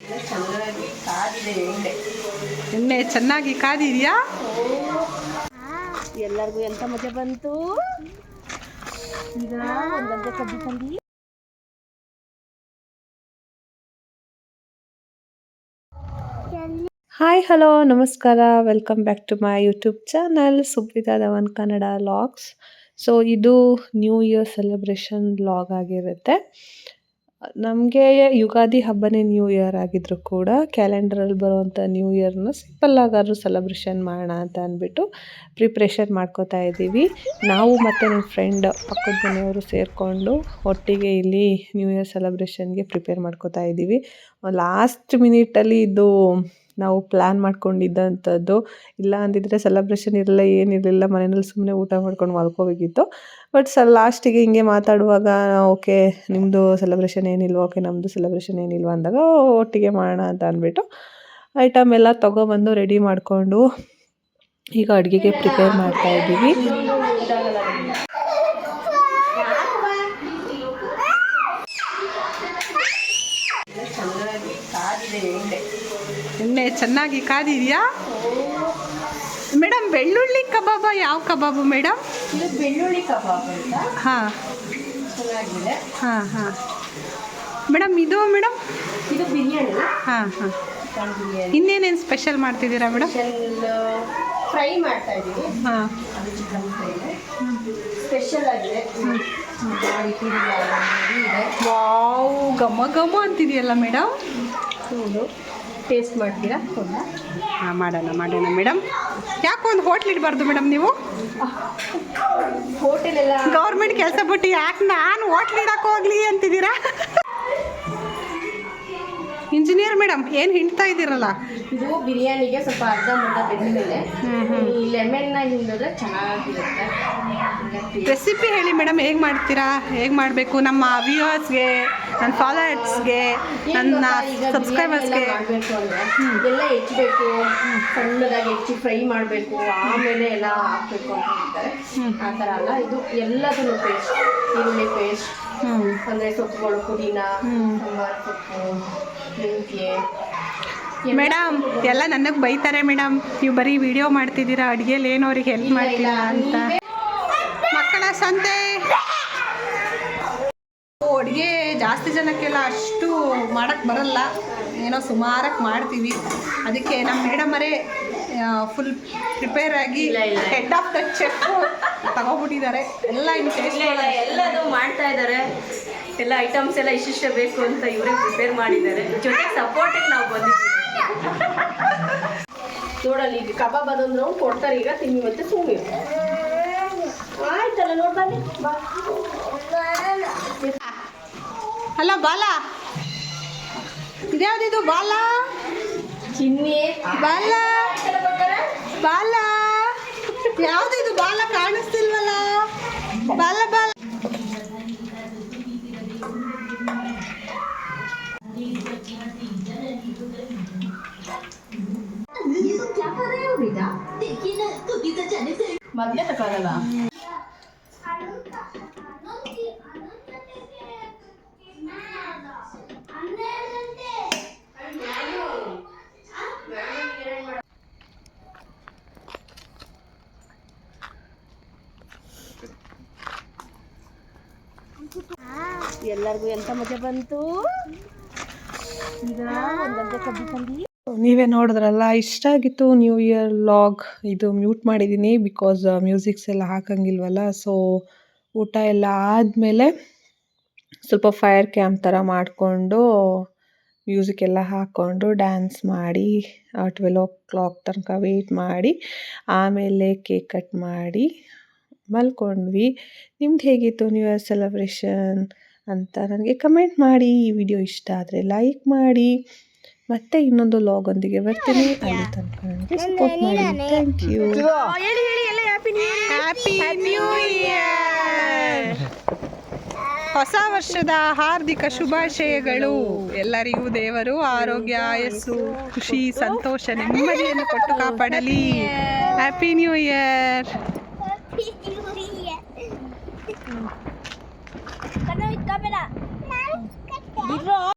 ಚೆನ್ನಾಗಿ ಕಾದಿದೆ ಎಣ್ಣೆ ಎಣ್ಣೆ ಚೆನ್ನಾಗಿ ಕಾದಿದೆಯಾ? ಎಲ್ಲರಿಗೂ ಎಂತ ಮಜಾ ಬಂತು? ಈಗ ಒಂದೊಂದೇ ಕಬ್ಬು ತಂದಿ ಹಾಯ್ ಹಲೋ ನಮಸ್ಕಾರ. Welcome back to my YouTube channel Subbitha Dhavan Kannada vlogs so ಇದು ನ್ಯೂ ಇಯರ್ ಸೆಲೆಬ್ರೇಷನ್ ಲಾಗ್ ಆಗಿರುತ್ತೆ. ನಮಗೆ ಯುಗಾದಿ ಹಬ್ಬನೇ ನ್ಯೂ ಇಯರ್ ಆಗಿದ್ರು ಕೂಡ ಕ್ಯಾಲೆಂಡರಲ್ಲಿ ಬರುವಂಥ ನ್ಯೂ ಇಯರ್ನ ಸಿಂಪಲ್ಲಾಗಾದರೂ ಸೆಲೆಬ್ರೇಷನ್ ಮಾಡೋಣ ಅಂತ ಅಂದ್ಬಿಟ್ಟು ಪ್ರಿಪ್ರೇಷನ್ ಮಾಡ್ಕೋತಾ ಇದ್ದೀವಿ. ನಾವು ಮತ್ತು ನನ್ನ ಫ್ರೆಂಡ್ ಪಕ್ಕದ ಮನೆಯವರು ಸೇರಿಕೊಂಡು ಒಟ್ಟಿಗೆ ಇಲ್ಲಿ ನ್ಯೂ ಇಯರ್ ಸೆಲೆಬ್ರೇಷನ್ಗೆ ಪ್ರಿಪೇರ್ ಮಾಡ್ಕೋತಾ ಇದ್ದೀವಿ. ಲಾಸ್ಟ್ ಮಿನಿಟಲ್ಲಿ ಇದು ನಾವು ಪ್ಲ್ಯಾನ್ ಮಾಡ್ಕೊಂಡಿದ್ದಂಥದ್ದು, ಇಲ್ಲ ಅಂದಿದ್ರೆ ಸೆಲೆಬ್ರೇಷನ್ ಇರಲಿಲ್ಲ ಏನಿರಲಿಲ್ಲ, ಮನೆಯಲ್ಲಿ ಸುಮ್ಮನೆ ಊಟ ಮಾಡ್ಕೊಂಡು ಮಲ್ಕೋಬೇಕಿತ್ತು. ಬಟ್ ಸ ಲಾಸ್ಟಿಗೆ ಹಿಂಗೆ ಮಾತಾಡುವಾಗ, ಓಕೆ ನಿಮ್ಮದು ಸೆಲೆಬ್ರೇಷನ್ ಏನಿಲ್ವ? ಓಕೆ ನಮ್ಮದು ಸೆಲೆಬ್ರೇಷನ್ ಏನಿಲ್ವ? ಅಂದಾಗ ಒಟ್ಟಿಗೆ ಮಾಡೋಣ ಅಂತ ಅಂದ್ಬಿಟ್ಟು ಐಟಮ್ ಎಲ್ಲ ತೊಗೊಬಂದು ರೆಡಿ ಮಾಡಿಕೊಂಡು, ಈಗ ಅಡುಗೆಗೆ ಪ್ರಿಪೇರ್ ಮಾಡ್ತಾ ಇದ್ದೀವಿ. ಎಣ್ಣೆ ಚೆನ್ನಾಗಿ ಕಾದಿದೆಯಾ? ಮೇಡಮ್ ಬೆಳ್ಳುಳ್ಳಿ ಕಬಾಬ ಯಾವ ಕಬಾಬು ಮೇಡಮ್? ಇದು ಬೆಳ್ಳುಳ್ಳಿ ಕಬಾಬ್ ಅಂತ. ಹಾಂ. ಚೆನ್ನಾಗಿದೆ. ಹಾಂ ಹಾಂ. ಮೇಡಮ್ ಇದು ಮೇಡಮ್? ಇದು ಬಿರಿಯಾನಿ. ಹಾಂ ಹಾಂ. ಬಿರಿಯಾನಿ. ಇನ್ನೇನೇನು ಸ್ಪೆಷಲ್ ಮಾಡ್ತಿದ್ದೀರಾ ಮೇಡಮ್? ಫ್ರೈ ಮಾಡ್ತಾ ಇದ್ದೀವಿ. ಹಾಂ. ಅದು ಚಿಕನ್ ಫ್ರೈ. ಸ್ಪೆಷಲ್ ಆಗಿದೆ. ವಾವ್ ಘಮ ಘಮ ಅಂತಿದೆಯಲ್ಲ ಮೇಡಮ್? ಹೌದು. ಟೇಸ್ಟ್ ಮಾಡ್ತೀರಾ? ಹೌದಾ ಹಾಂ ಮಾಡೋಣ ಮಾಡೋಣ ಮೇಡಮ್. ಯಾಕೆ ಒಂದು ಹೋಟ್ಲ್ ಇಡಬಾರ್ದು ಮೇಡಮ್ ನೀವು? ಹೋಟೆಲ್ ಎಲ್ಲ ಗೌರ್ಮೆಂಟ್ ಕೆಲಸ ಬಿಟ್ಟು ಯಾಕೆ ನಾನು ಹೋಟ್ಲ್ ಇಡಕ್ಕೆ ಹೋಗ್ಲಿ ಅಂತಿದ್ದೀರಾ? ಇಂಜಿನಿಯರ್ ಮೇಡಮ್ ಏನು ಹಿಂಡ್ತಾ ಇದ್ದೀರಲ್ಲ? ಇದು ಬಿರಿಯಾನಿಗೆ ಸ್ವಲ್ಪ ಅರ್ಧ ಮುದ್ದ ಬೆಂದಮೇಲೆ ಈ ಲೆಮನ್ನ ಹಿಂಡಿದ್ರೆ ಚೆನ್ನಾಗಿರುತ್ತೆ. ರೆಸಿಪಿ ಹೇಳಿ ಮೇಡಮ್ ಹೇಗೆ ಮಾಡ್ತೀರಾ? ಹೇಗೆ ಮಾಡಬೇಕು? ನಮ್ಮ ವ್ಯೂವರ್ಸ್ಗೆ ನನ್ನ ಫಾಲೋವರ್ಸ್ಗೆ ನನ್ನ ಸಬ್ಸ್ಕ್ರೈಬರ್ಸ್ಗೆ ಎಲ್ಲ ಹೆಚ್ಚಬೇಕು ಸಣ್ಣದಾಗಿ ಹೆಚ್ಚಿ ಫ್ರೈ ಮಾಡಬೇಕು ಆಮೇಲೆ ಎಲ್ಲ ಹಾಕ್ಬೇಕು ಅಂತ ಹೇಳ್ತಾರೆ ಆ ಥರ ಅಲ್ಲ ಇದು ಎಲ್ಲದನ್ನು ಪೇಸ್ಟ್ ಈರುಳ್ಳಿ ಪೇಸ್ಟ್ ಹ್ಞೂ ಅಂದರೆ ಸೊಪ್ಪುಗಳು ಪುದೀನ ಸೊಪ್ಪು ಮೆಂತ್ಯೆ ಮೇಡಮ್ ಎಲ್ಲ ನನಗೆ ಬೈತಾರೆ ಮೇಡಮ್. ನೀವು ಬರೀ ವಿಡಿಯೋ ಮಾಡ್ತಿದ್ದೀರಾ ಅಡುಗೆಲಿ ಏನು ಅವ್ರಿಗೆ ಹೆಲ್ಪ್ ಮಾಡ್ತೀರಾ ಅಂತ. ಮಕ್ಕಳ ಸಂತೆ! ಜಾಸ್ತಿ ಜನಕ್ಕೆಲ್ಲ ಅಷ್ಟು ಮಾಡಕ್ಕೆ ಬರಲ್ಲ. ಏನೋ ಸುಮಾರಕ್ಕೆ ಮಾಡ್ತೀವಿ. ಅದಕ್ಕೆ ನಮ್ಮ ಮೇಡಮರೇ ಫುಲ್ ಪ್ರಿಪೇರ್ ಆಗಿ. ಹೆಡ್ ಆಫ್ ದ ಚೆಫ್ ತಗೋಬಿಟ್ಟಿದ್ದಾರೆ ಎಲ್ಲ ಇನ್ನು ಟೇಸ್ಟ್ ಎಲ್ಲದು ಮಾಡ್ತಾ ಇದ್ದಾರೆ. ಎಲ್ಲ ಐಟಮ್ಸ್ ಎಲ್ಲ ಇಷ್ಟಿಷ್ಟೇ ಬೇಕು ಅಂತ ಇವರೇ ಪ್ರಿಪೇರ್ ಮಾಡಿದ್ದಾರೆ. ಜೊತೆ ಸಪೋರ್ಟಿಗೆ ನಾವು ಬಂದಿದ್ದೀವಿ. ನೋಡಲ್ಲಿ ಈಗ ಕಬಾಬ್ ಅದೊಂದು ರೌಂಡ್ ಕೊಡ್ತಾರೆ. ಈಗ ತಿನ್ನಿ ಮತ್ತೆ ಸುಮ್ಮನೆ ಆಯ್ತಲ್ಲ ನೋಡ್ಬನ್ನಿ ಬಾ. ಅಲ್ಲ ಬಾಲ ಇದ್ಯಾವ್ದಿದು ಬಾಲ ಚಿನ್ನಿ ಬಾಲ ಬಾಲ ಯಾವ್ದು ಇದು ಬಾಲ ಕಾಣಿಸ್ತಿಲ್ವಲ್ಲ ಬಾಲ ಬಾಲ ಮೊದಲೇ ತಗೊಳ್ಳಲ್ಲ ಎಲ್ಲರಿಗೂ ಎಂತ ಮಜಾ ಬಂತು? ನೀವೇ ನೋಡಿದ್ರಲ್ಲ, ಇಷ್ಟ ಆಗಿತ್ತು ನ್ಯೂ ಇಯರ್ ಲಾಗ್ ಇದು ಮ್ಯೂಟ್ ಮಾಡಿದ್ದೀನಿ ಬಿಕಾಸ್ ಮ್ಯೂಸಿಕ್ಸ್ ಎಲ್ಲ ಹಾಕಂಗಿಲ್ವಲ್ಲ ಸೊ ಊಟ ಎಲ್ಲ ಆದಮೇಲೆ ಸ್ವಲ್ಪ ಫೈರ್ ಕ್ಯಾಂಪ್ ಥರ ಮಾಡಿಕೊಂಡು ಮ್ಯೂಸಿಕ್ ಎಲ್ಲ ಹಾಕ್ಕೊಂಡು ಡ್ಯಾನ್ಸ್ ಮಾಡಿ ಟ್ವೆಲ್ ಓ ಕ್ಲಾಕ್ ತನಕ ವೆಯ್ಟ್ ಮಾಡಿ, ಆಮೇಲೆ ಕೇಕ್ ಕಟ್ ಮಾಡಿ, ಮಲ್ಕೊಂಡ್ವಿ. ನಿಮ್ದು ಹೇಗಿತ್ತು ನ್ಯೂ ಇಯರ್ ಸೆಲೆಬ್ರೇಷನ್ ಅಂತ ನನಗೆ ಕಮೆಂಟ್ ಮಾಡಿ ಈ ವಿಡಿಯೋ ಇಷ್ಟ ಆದರೆ ಲೈಕ್ ಮಾಡಿ. ಮತ್ತೆ ಇನ್ನೊಂದು ಲಾಗ್ ಒಂದಿಗೆ ಬರ್ತೀನಿ. ಅಲ್ಲಿ ತನಕ ನನಗೆ ಸಪೋರ್ಟ್ ಮಾಡಿ. ಥ್ಯಾಂಕ್ ಯು ಹೇಳಿ ಹೇಳಿ ಎಲ್ಲ happy new happy new year ಹೊಸ ವರ್ಷದ ಹಾರ್ದಿಕ ಶುಭಾಶಯಗಳು ಎಲ್ಲರಿಗೂ ದೇವರು ಆರೋಗ್ಯ ಆಯಸ್ಸು ಖುಷಿ ಸಂತೋಷ ನೆಮ್ಮದಿಯನ್ನು ಕೊಟ್ಟು ಕಾಪಾಡಲಿ. ಹ್ಯಾಪಿ ನ್ಯೂ ಇಯರ್ যাবে না।